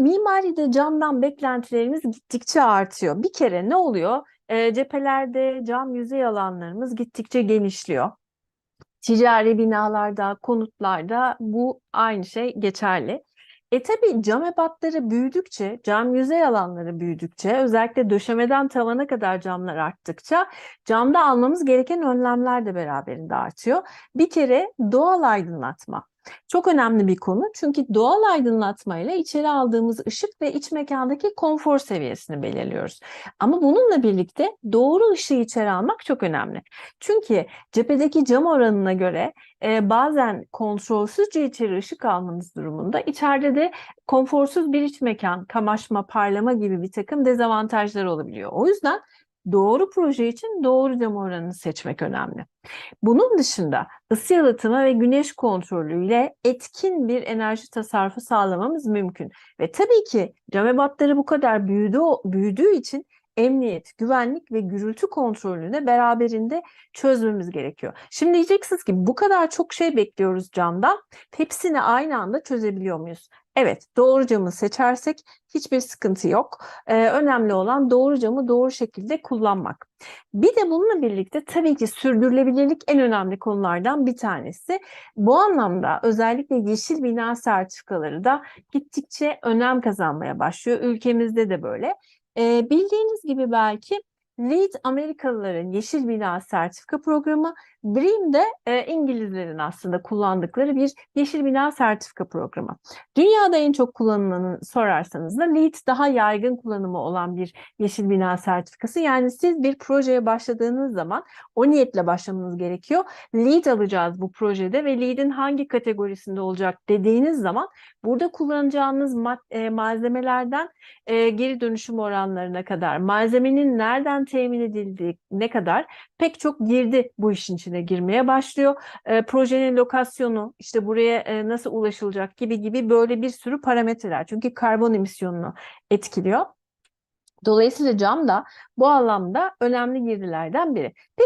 Mimaride camdan beklentilerimiz gittikçe artıyor. Bir kere ne oluyor? E, cephelerde cam yüzey alanlarımız gittikçe genişliyor. Ticari binalarda, konutlarda bu aynı şey geçerli. E tabii cam ebatları büyüdükçe, cam yüzey alanları büyüdükçe, özellikle döşemeden tavana kadar camlar arttıkça camda almamız gereken önlemler de beraberinde artıyor. Bir kere doğal aydınlatma. Çok önemli bir konu çünkü doğal aydınlatmayla içeri aldığımız ışık ve iç mekandaki konfor seviyesini belirliyoruz. Ama bununla birlikte doğru ışığı içeri almak çok önemli. Çünkü cephedeki cam oranına göre e, bazen kontrolsüzce içeri ışık almanız durumunda içeride de konforsuz bir iç mekan, kamaşma, parlama gibi bir takım dezavantajlar olabiliyor. O yüzden doğru proje için doğru cam oranını seçmek önemli. Bunun dışında ısı yalıtımı ve güneş kontrolüyle etkin bir enerji tasarrufu sağlamamız mümkün. Ve tabii ki cam ebatları bu kadar büyüdü, büyüdüğü için emniyet, güvenlik ve gürültü kontrolünü de beraberinde çözmemiz gerekiyor. Şimdi diyeceksiniz ki bu kadar çok şey bekliyoruz camdan. Hepsini aynı anda çözebiliyor muyuz? Evet, doğru camı seçersek hiçbir sıkıntı yok. Ee, önemli olan doğru camı doğru şekilde kullanmak. Bir de bununla birlikte tabii ki sürdürülebilirlik en önemli konulardan bir tanesi. Bu anlamda özellikle yeşil bina sertifikaları da gittikçe önem kazanmaya başlıyor. Ülkemizde de böyle. Ee, bildiğiniz gibi belki LEED Amerikalıların yeşil bina sertifika programı, BREEAM de e, İngilizlerin aslında kullandıkları bir yeşil bina sertifika programı. Dünyada en çok kullanılanı sorarsanız da LEED daha yaygın kullanımı olan bir yeşil bina sertifikası. Yani siz bir projeye başladığınız zaman o niyetle başlamanız gerekiyor. LEED alacağız bu projede ve LEED'in hangi kategorisinde olacak dediğiniz zaman burada kullanacağınız e, malzemelerden e, geri dönüşüm oranlarına kadar, malzemenin nereden temin edildiği ne kadar pek çok girdi bu işin içine girmeye başlıyor. E, projenin lokasyonu, işte buraya e, nasıl ulaşılacak gibi gibi böyle bir sürü parametreler. Çünkü karbon emisyonunu etkiliyor. Dolayısıyla cam da bu anlamda önemli girdilerden biri. Peki